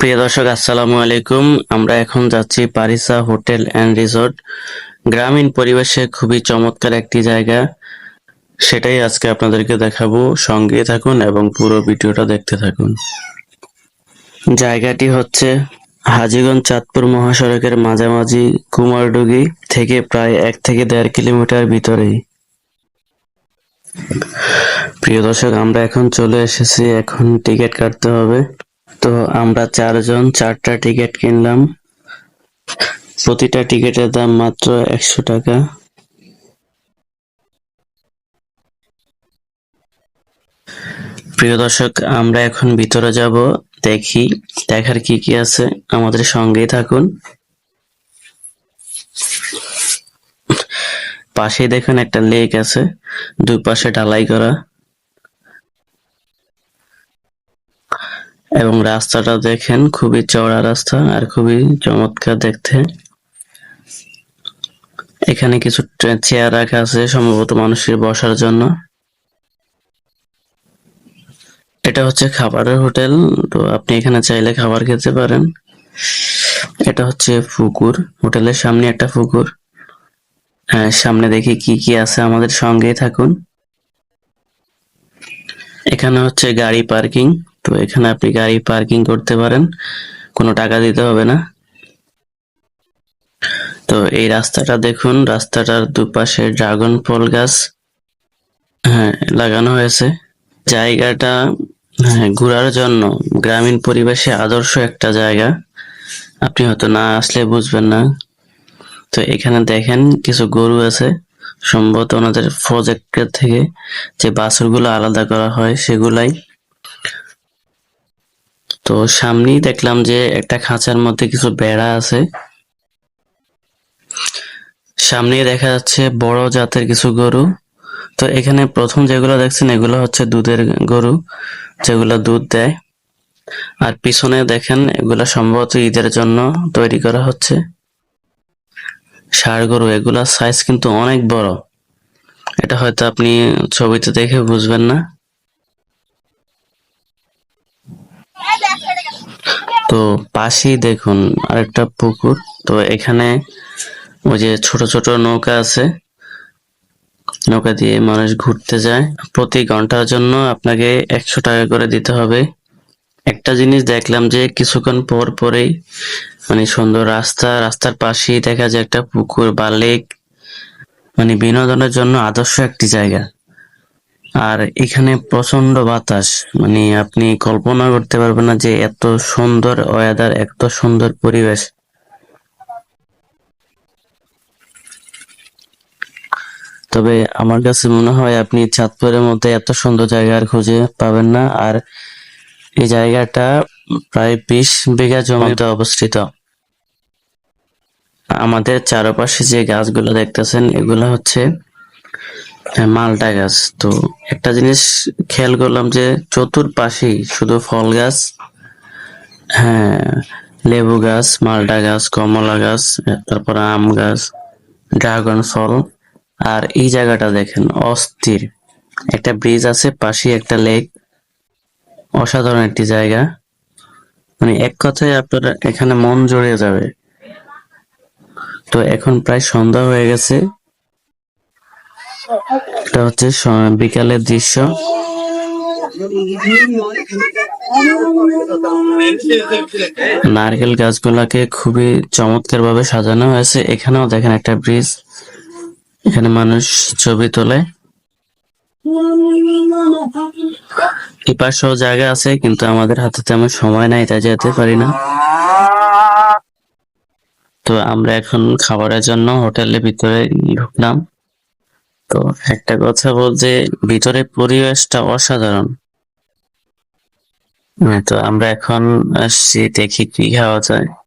প্রিয় দর্শক, আসসালামু আলাইকুম। আমরা এখন যাচ্ছি পারিসা হোটেল অ্যান্ড রিসোর্ট। গ্রামীণ পরিবেশে খুবই চমৎকার একটি জায়গা। সেটাই আজকে আপনাদেরকে দেখাবো। সঙ্গে থাকুন এবং পুরো ভিডিওটা দেখতে থাকুন। জায়গাটি হচ্ছে হাজীগঞ্জ চাঁদপুর মহাসড়কের মাঝামাঝি কুমারডুগি থেকে প্রায় এক থেকে দেড় কিলোমিটার ভিতরেই। প্রিয় দর্শক, আমরা এখন চলে এসেছি। এখন টিকিট কাটতে হবে। তো আমরা চারজন, চারটা টিকিট কিনলাম। প্রতিটা টিকিটের দাম মাত্র একশো টাকা। প্রিয় দর্শক, আমরা এখন ভিতরে যাব, দেখি, দেখার কি কি আছে। আমাদের সঙ্গেই থাকুন। পাশেই দেখুন একটা লেক আছে দুই পাশে ঢালাই করা। এবং রাস্তাটা দেখেন খুবই চওড়া রাস্তা আর খুবই চমৎকার দেখতে। এখানে কিছু চেয়ার রাখা আছে সম্ভবত মানুষের বসার জন্য। এটা হচ্ছে খাবারের হোটেল, তো আপনি এখানে চাইলে খাবার খেতে পারেন। এটা হচ্ছে পুকুর, হোটেলের সামনে একটা পুকুর। হ্যাঁ সামনে দেখি কি কি আছে আমাদের সঙ্গেই থাকুন। এখানে হচ্ছে গাড়ি পার্কিং। তো এখানে আপনি গাড়ি পার্কিং করতে পারেন। কোনো টাকা দিতে হবে না। তো এই রাস্তাটা দেখুন, রাস্তাটার দুপাশে ড্রাগন ফল গাছ হ্যাঁ লাগানো হয়েছে। জায়গাটা হ্যাঁ ঘোরার জন্য গ্রামীণ পরিবেশে আদর্শ একটা জায়গা। আপনি হয়তো না আসলে বুঝবেন না। তো এখানে দেখেন কিছু গরু আছে, সম্ভবত ওনাদের প্রজেক্টের থেকে যে বাছুরগুলো আলাদা করা হয় সেগুলাই। তো সামনেই দেখলাম যে একটা খাঁচার মধ্যে কিছু বেড়া আছে। সামনেই দেখা যাচ্ছে বড় জাতের কিছু গরু। তো এখানে প্রথম যেগুলো দেখছেন এগুলো হচ্ছে দুধের গরু, যেগুলো দুধ দেয়। আর পিছনে দেখেন এগুলা সম্ভবত ঈদের জন্য তৈরি করা হচ্ছে। ষাঁড় গরু এগুলা সাইজ কিন্তু অনেক বড়। এটা হয়তো আপনি ছবিতে দেখে বুঝবেন না। তো পাশেই দেখুন আরেকটা পুকুর। তো এখানে ওই যে ছোট ছোট নৌকা আছে। নৌকা দিয়ে মানুষ ঘুরতে যায়। প্রতি ঘণ্টার জন্য আপনাকে একশো টাকা করে দিতে হবে। একটা জিনিস দেখলাম যে কিছুক্ষণ পর পরেই মানে সুন্দর রাস্তা, রাস্তার পাশেই দেখা যায় একটা পুকুর বা লেক মানে বিনোদনের জন্য আদর্শ একটি জায়গা। আর এখানে প্রচণ্ড বাতাস। মানে আপনি কল্পনা করতে পারবেন না যে এত সুন্দর ওয়েদার এত সুন্দর পরিবেশ। তবে আমার কাছে মনে হয় আপনি চাঁদপুরের মধ্যে এত সুন্দর জায়গা আর খুঁজে পাবেন না। আর এই জায়গাটা প্রায় বিশ বিঘা জমিতে অবস্থিত। আমাদের চারপাশে যে গাছগুলো দেখতেছেন, এগুলো হচ্ছে হ্যাঁ, মালটা গাছ। তো একটা জিনিস খেয়াল করলাম যে চতুর্পাশেই শুধু ফল গাছ হ্যাঁ লেবু গাছ মালটা গাছ কমলা গাছ তারপর আম গাছ ড্রাগন ফল। আর এই জায়গাটা দেখেন অস্থির। একটা ব্রিজ আছে পাশে একটা লেক। অসাধারণ একটি জায়গা। মানে এক কথায় আপনার এখানে মন জড়িয়ে যাবে। তো এখন প্রায় সন্ধ্যা হয়ে গেছে। এটা হচ্ছে বিকালের দৃশ্য। নারকেল গাছগুলাকে খুবই চমৎকার ভাবে সাজানো হয়েছে। এখানেও দেখেন একটা ব্রিজ। এখানে মানুষ ছবি তোলে। এপাশেও জায়গা আছে, কিন্তু আমাদের হাতে তেমন সময় নাই, তাই যেতে পারি না। তো আমরা এখন খাবারের জন্য হোটেলের ভিতরে ঢুকলাম। তো একটা কথা বলতে ভিতরে পরিবেশটা অসাধারণ। হ্যাঁ, তো আমরা এখন আসছি দেখি কি খাওয়া যায়।